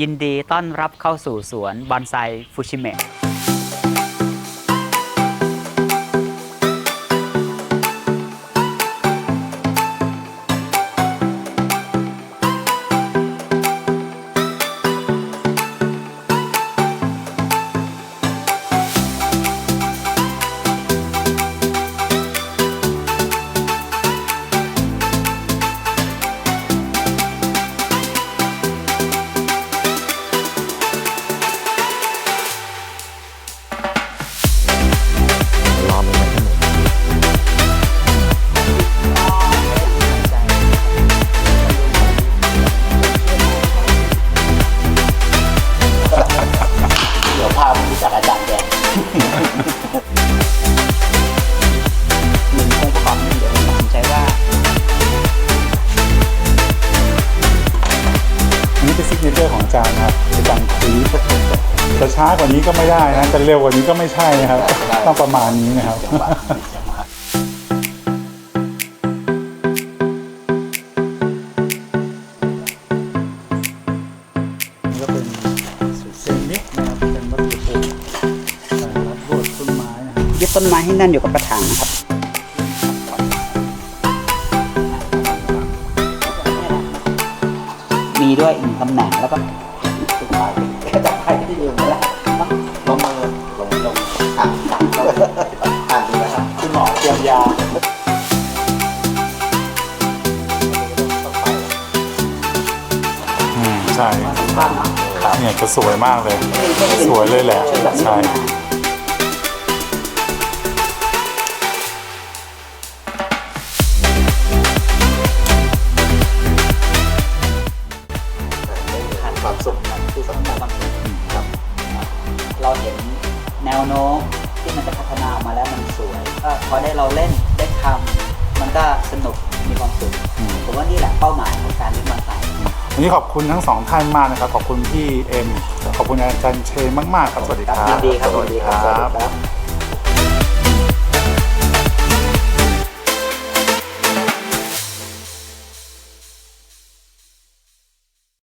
ยินดีต้อนรับเข้าสู่สวนบอนไซฟูชิเมะ เนเจอร์ของอาจารย์นะครับอาจารย์คุยจะช้ากว่านี้ก็ไม่ได้นะจะเร็วกว่านี้ก็ไม่ใช่นะครับต้องประมาณนี้นะครับจังหวะจังหวะนี่ก็เป็นเซนิกนะครับเป็นวัตถุปลูกนะครับรวดต้นไม้นะครับยึดต้นไม้ให้แน่นอยู่กับกระถางนะครับ ด้วยอีกหนึ่งตำแหน่งแล้วก็สุดท้ายก็จะไปที่อยู่แล้วลงมือลงลงอ่านอ่านอ่านดูนะครับคุณหมอเตรียมยาอืมใช่เนี่ยจะสวยมากเลย สวยเลยแหละ ใช่ ความสุขที่สำคัญครับเราเห็นแนวโน้มที่มันจะพัฒนาออกมาแล้วมันสวยก็พอได้เราเล่นได้ทำมันก็สนุกมีความสุขอืมผมว่านี่แหละเป้าหมายของการเล่นบอลไทยวันนี้ขอบคุณทั้งสองท่านมากนะครับ ขอบคุณพี่เอ็ม ขอบคุณอาจารย์เชนมากๆครับ สวัสดีครับยินดีครับยินดีครับครับ